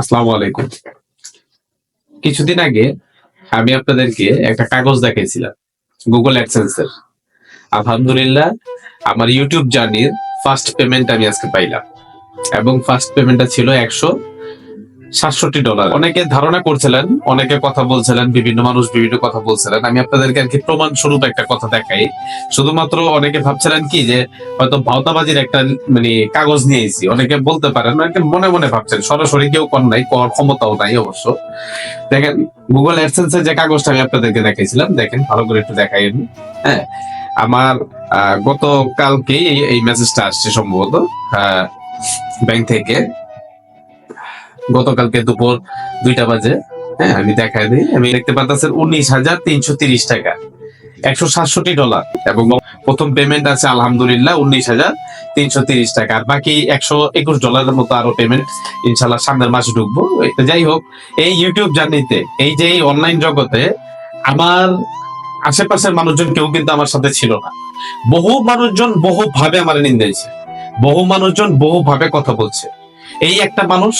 আসসালামু আলাইকুম। কিছুদিন আগে আমি আপনাদেরকে একটা কাগজ দেখাইছিলাম গুগল অ্যাডসেন্সের আলহামদুলিল্লাহ, আমার ইউটিউব জার্নির ফার্স্ট পেমেন্ট আমি আজকে পাইলাম। এবং ফার্স্ট পেমেন্টটা ছিল একশো সাতষট্টি ডলার। অনেকে ধারণা করছিলেন, অনেকে কথা বলছিলেন, বিভিন্ন মানুষ বিভিন্ন কথা বলছিলেন। আমি আপনাদেরকে আর কি প্রমাণ স্বরূপ একটা কথা দেখাই। শুধুমাত্র অনেকে ভাবছিলেন কি যে, হয়তো ভাওতাবাজির একটা মানে কাগজ নিয়েছি অনেকে বলতে পারেন, অনেকে মনে মনে ভাবছেন, সরাসরি কেউ কর নাই, কর ক্ষমতাও নাই অবশ্য। দেখেন গুগল অ্যাডসেন্স এর যে কাগজটা আমি আপনাদেরকে দেখাইছিলাম, দেখেন, ভালো করে একটু দেখাই আমি। হ্যাঁ আমার গতকালকেই এই মেসেজটা আসছে সম্ভবত ব্যাংক থেকে। গতকালকে দুপুর দুইটা বাজে। হ্যাঁ আমি দেখাই দিই। আমি দেখতে পাচ্ছেন উনিশ হাজার তিনশো তিরিশ টাকা। একশো সাতষট্টি ডলার। এবং প্রথম পেমেন্ট আছে আলহামদুলিল্লাহ উনিশ হাজার তিনশো তিরিশ টাকা। আর বাকি একশো একুশ ডলারের মতো আরও পেমেন্ট ইনশাল্লাহ সামনের মাসে ঢুকবো। যাই হোক, এই ইউটিউব জার্নিতে এই যে এই অনলাইন জগতে, আমার আশেপাশের মানুষজন কেউ কিন্তু আমার সাথে ছিল না। বহু মানুষজন বহু ভাবে আমার নিন্দাইছে বহু মানুষজন বহু ভাবে কথা বলছে। এই একটা মানুষ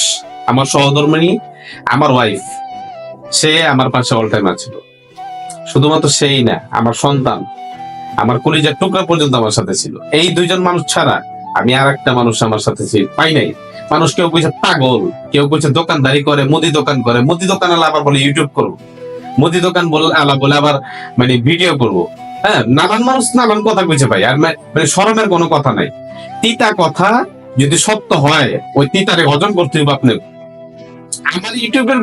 আমার সহধর্মিনী, আমার ওয়াইফ সে আমার পাশে অল টাইম আছিল। শুধুমাত্র সেই না, আমার সন্তান, আমার কলিজার টুকরা পর্যন্ত আমার সাথে ছিল। এই দুইজন মানুষ ছাড়া আমি আর একটা মানুষ আমার সাথে ছিল পাই নাই। মানুষ কেউ কইছে পাগল, কেউ কইছে দোকানদারি করে, মুদি দোকান করে, মুদি দোকান আলা আবার বলে ইউটিউব করব। মুদি দোকান বলে আলা বলে আবার মানে ভিডিও করব। হ্যাঁ নানান মানুষ নানান কথা কইছে ভাই, আর মানে শরমের কোনো কথা নাই। তিতা কথা যদি সত্য হয়, ওই তিতারে হজম করতে হবে আপনি আমার ইউটিউবের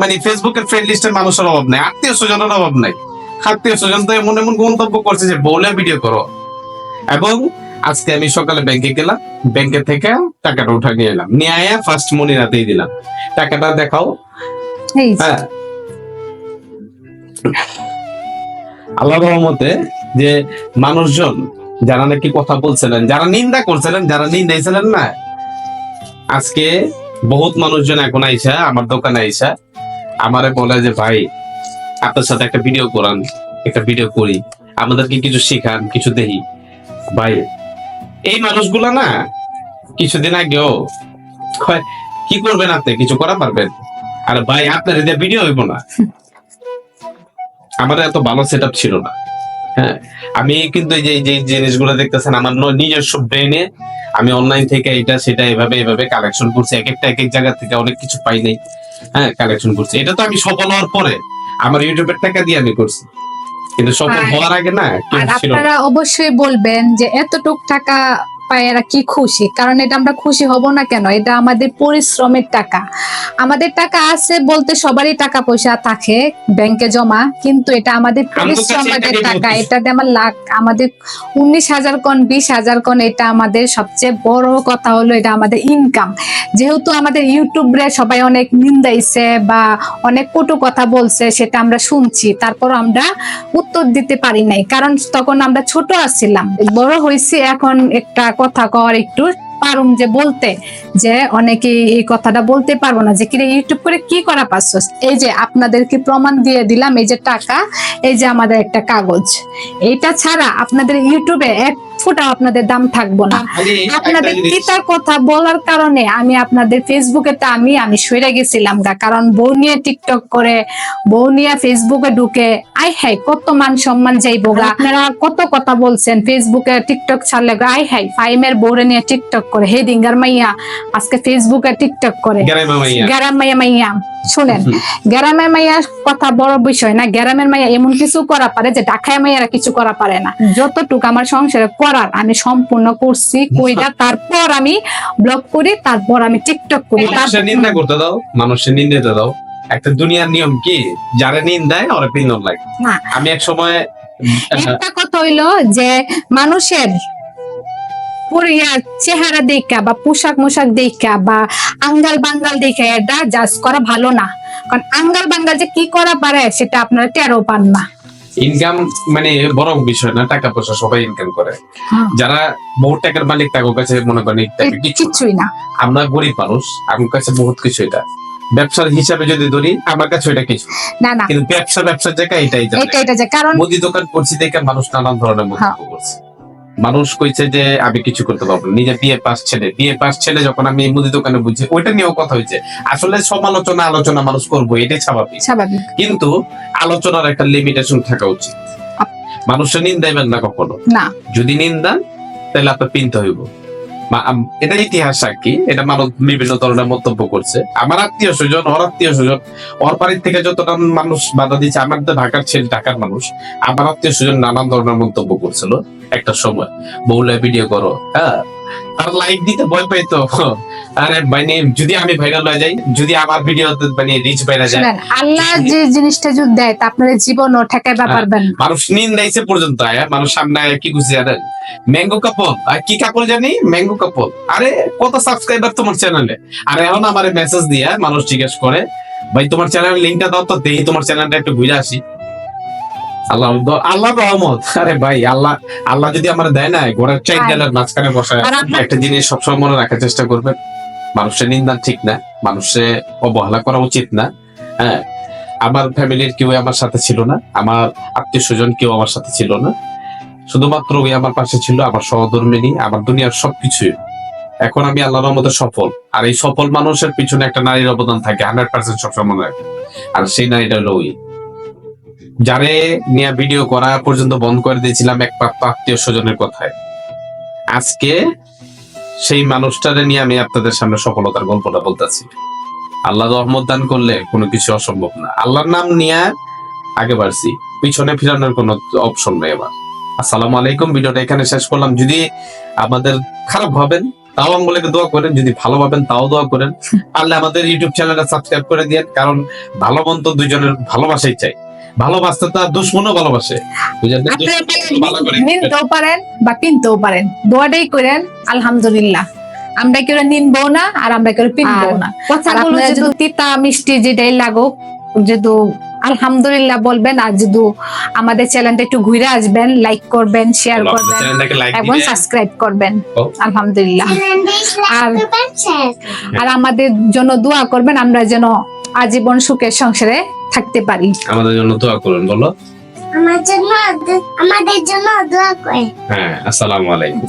মানে ফেসবুকের ফ্রেন্ড লিস্টের মানুষের অভাব নাই আত্মীয় স্বজনের অভাব নাই। আত্মীয় স্বজন তো এমন এমন মন্তব্য করছে যে বলে ভিডিও করো। এবং আজকে আমি সকালে ব্যাংকে গেলাম ব্যাংকে থেকে টাকাটা উঠা নিয়ে এলাম। নিয়ে আয়া ফার্স্ট মনি রাতেই দিলাম। টাকাটা দেখাও। হ্যাঁ। আল্লাহ রহমতে যে মানুষজন যারা নাকি কথা বলছিলেন যারা নিন্দা করছিলেন যারা নিন্দাইছিলেন না আজকে বহুত মানুষজন এখন আইসা, আমার দোকানে আইসা, আমারে বলে যে, ভাই, আপনার সাথে একটা ভিডিও করান, একটা ভিডিও করি। আমাদেরকে কিছু শিখান, কিছু দেখি ভাই, এই মানুষগুলা না, কিছুদিন আগেও কি করবেন আপনি? কিছু করা পারবেন? আর ভাই, আপনার ভিডিও হইব না। আমার এত ভালো সেট ছিল না। হ্যাঁ আমি কিন্তু এই যে যে জিনিসগুলো দেখতেছেন আমার নিজস্ব ব্রেনে আমি অনলাইন থেকে এটা সেটা এভাবে এভাবে কালেকশন করছি। এক একটা এক এক জায়গা থেকে অনেক কিছু পাই নাই। হ্যাঁ কালেকশন করছি। এটা তো আমি সফল হওয়ার পরে আমার ইউটিউবের টাকা দিয়ে আমি করছি। কিন্তু সফল হওয়ার আগে না। আপনারা অবশ্যই বলবেন যে এতটুক টাকা পায় এরা কি খুশি? কারণ এটা আমরা খুশি হব না কেন? এটা আমাদের পরিশ্রমের টাকা। আমাদের টাকা আছে বলতে সবারই টাকা পয়সা থাকে ব্যাংকে জমা কিন্তু এটা আমাদের পরিশ্রমের টাকা। এটাতে আমার লাখ আমাদের উনিশ হাজার কন বিশ হাজার কন এটা আমাদের সবচেয়ে বড় কথা হলো এটা আমাদের ইনকাম যেহেতু আমাদের ইউটিউবরে সবাই অনেক নিন্দাইছে বা অনেক কটু কথা বলছে সেটা আমরা শুনছি। তারপর আমরা উত্তর দিতে পারি নাই। কারণ তখন আমরা ছোট আছিলাম বড় হয়েছি এখন একটা কথা কর একটু। পারুম যে বলতে যে অনেকে এই কথাটা বলতে পারব না যে কিরে ইউটিউব করে কি করা পাচ্ছস এই যে আপনাদেরকে প্রমাণ দিয়ে দিলাম এই যে টাকা এই যে আমাদের একটা কাগজ। এইটা ছাড়া আপনাদের ইউটিউবে এক ফুটা আপনাদের দাম থাকব না। আপনাদের পিতার কথা বলার কারণে আমি আপনাদের ফেসবুকে তো আমি আমি সরে গেছিলাম গা। কারণ বউ নিয়ে টিকটক করে বউ নিয়ে ফেসবুকে ঢুকে আই হাই কত মান সম্মান যাইবো গা। আপনারা কত কথা বলছেন ফেসবুকে টিকটক ছাড়লে গা, আই হাই ফাইমের বউরে নিয়ে টিকটক করে। হে ডিঙ্গার মাইয়া আজকে ফেসবুকে টিকটক করে। গ্রামে মাইয়া। শুনেন গ্রামের মাইয়া কথা বড় বিষয় না গ্রামের মাইয়া এমন কিছু করা পারে যে ঢাকায় মাইয়ারা কিছু করা পারে না। যতটুকু আমার সংসারে করার আমি সম্পূর্ণ করছি কইরা তারপর আমি ব্লগ করি তারপর আমি টিকটক করি মানুষের নিন্দা করতে দাও মানুষের নিন্দা দাও। একটা দুনিয়ার নিয়ম কি? যারা নিন্দায় ওরা পিন্দন লাগে। আমি এক সময় একটা কথা হইল যে মানুষের পরিয়া চেহারা দেখা বা পোশাক মোশাক দেখা বা আঙ্গাল বাঙ্গাল দেখে এটা জাজ করা ভালো না। কারণ আঙ্গাল বাঙ্গাল যে কি করা পারে সেটা আপনারা টেরও পান না। ইনকাম মানে বড় বিষয় না টাকা পয়সা সবাই ইনকাম করে। হ্যাঁ। যারা বহু টাকার মালিক তাদের কাছে মনে করেন। কিছুই না। আমরা গরিব মানুষ আমার কাছে বহুত কিছু এটা। ব্যবসার হিসাবে যদি ধরি আমার কাছে এটা কিছু না। না কিন্তু ব্যবসা ব্যবসার জায়গায় এটাই এটা এটা কারণ মুদি দোকান করছি দেখে মানুষ নানান ধরনের মন্তব্য করছে। মানুষ কইছে যে আমি কিছু করতে পারব না। নিজে বিয়ে পাস ছেলে। বিয়ে পাস ছেলে যখন আমি মুদি দোকানে বুঝছি ওইটা নিয়েও কথা হয়েছে আসলে সমালোচনা আলোচনা মানুষ করব এটাই স্বাভাবিক। স্বাভাবিক। কিন্তু আলোচনার একটা লিমিটেশন থাকা উচিত। মানুষের নিন্দাইবেন না কখনো? না। যদি নিন্দা তাহলে আপনার পিনতে হইব। এটা ইতিহাস সাক্ষী এটা মানুষ বিভিন্ন ধরনের মন্তব্য করছে। আমার আত্মীয় স্বজন ওর আত্মীয় স্বজন ওর বাড়ির থেকে যতটা মানুষ বাধা দিচ্ছে আমার তো ঢাকার ছেলে ঢাকার মানুষ আমার আত্মীয় স্বজন নানান ধরনের মন্তব্য করছিল। একটা সময়। বউলে ভিডিও করো হ্যাঁ? আর লাইক দিতে ভয় পাইতো আরে মানে যদি আমি ভাইরাল হয়ে যাই যদি আমার ভিডিও মানে রিচ বাইরে যায়। আল্লাহ যে জিনিসটা যদি দেয় তা আপনার জীবনও ঠেকাইবা হ্যাঁ। পারবেন। মানুষ নিন্দাইছে পর্যন্ত আয়া মানুষ সামনে কি খুঁজছে জানেন ম্যাঙ্গো কাপল আর কি কাপল জানি? ম্যাঙ্গো কাপল আরে কত সাবস্ক্রাইবার তোমার চ্যানেলে আর এখন আমার মেসেজ দিয়া মানুষ জিজ্ঞেস করে ভাই তোমার চ্যানেলের লিঙ্কটা দাও তো দেই তোমার চ্যানেলটা একটু ঘুরে আসি। আল্লাহ আল্লাহ রহমত। আরে ভাই আল্লাহ আল্লাহ যদি আমার দেয় না ঘোড়ার চাই মাঝখানে বসায় একটা জিনিস সবসময় মনে রাখার চেষ্টা করবেন মানুষের নিন্দা ঠিক না মানুষে অবহেলা করা উচিত না হ্যাঁ? আমার ফ্যামিলির কেউ আমার সাথে ছিল না আমার আত্মীয় স্বজন কেউ আমার সাথে ছিল না। শুধুমাত্র ওই আমার পাশে ছিল আমার সহধর্মিনী আমার দুনিয়ার সবকিছুই। এখন আমি আল্লাহর রহমতে সফল। আর এই সফল মানুষের পিছনে একটা নারীর অবদান থাকে হান্ড্রেড পার্সেন্ট সবসময় মনে রাখে আর সেই নারীটা হলো ওই। যারে নিয়ে ভিডিও করা পর্যন্ত বন্ধ করে দিয়েছিলাম এক একমাত্র আত্মীয় স্বজনের কথায়। আজকে সেই মানুষটারে নিয়ে আমি আপনাদের সামনে সফলতার গল্পটা বলতেছি। আল্লাহ রহমত দান করলে কোনো কিছু অসম্ভব না। আল্লাহর নাম নিয়ে আগে বাড়ছি পিছনে ফিরানোর কোনো অপশন নেই এবার আসসালামু আলাইকুম ভিডিওটা এখানে শেষ করলাম। যদি আমাদের খারাপ ভাবেন তাও আমগুলোকে দোয়া করেন। যদি ভালো ভাবেন তাও দোয়া করেন। পারলে আমাদের ইউটিউব চ্যানেলটা সাবস্ক্রাইব করে দিন কারণ ভালো মন্দ দুজনের ভালোবাসাই চাই। ভালোবাসতে তো আর দুশ্মনও ভালোবাসে। নিনতেও পারেন বা কিনতেও পারেন। দোয়াটাই করেন আলহামদুলিল্লাহ। আমরা কেউ নিনবো না আর আমরা কেউ পিনবো না? কথাগুলো যদি যদি তিতা মিষ্টি যেটাই লাগুক যদি আলহামদুলিল্লাহ বলবেন আর যদি আমাদের চ্যানেলটা একটু ঘুরে আসবেন লাইক করবেন শেয়ার করবেন এবং সাবস্ক্রাইব করবেন। আলহামদুলিল্লাহ। আর- আর আর আমাদের জন্য দোয়া করবেন আমরা যেন আজীবন সুখের সংসারে থাকতে পারি। আমাদের জন্য দোয়া করুন বলো। আমার জন্য আমাদের জন্য দোয়া করে। হ্যাঁ আসসালামু আলাইকুম।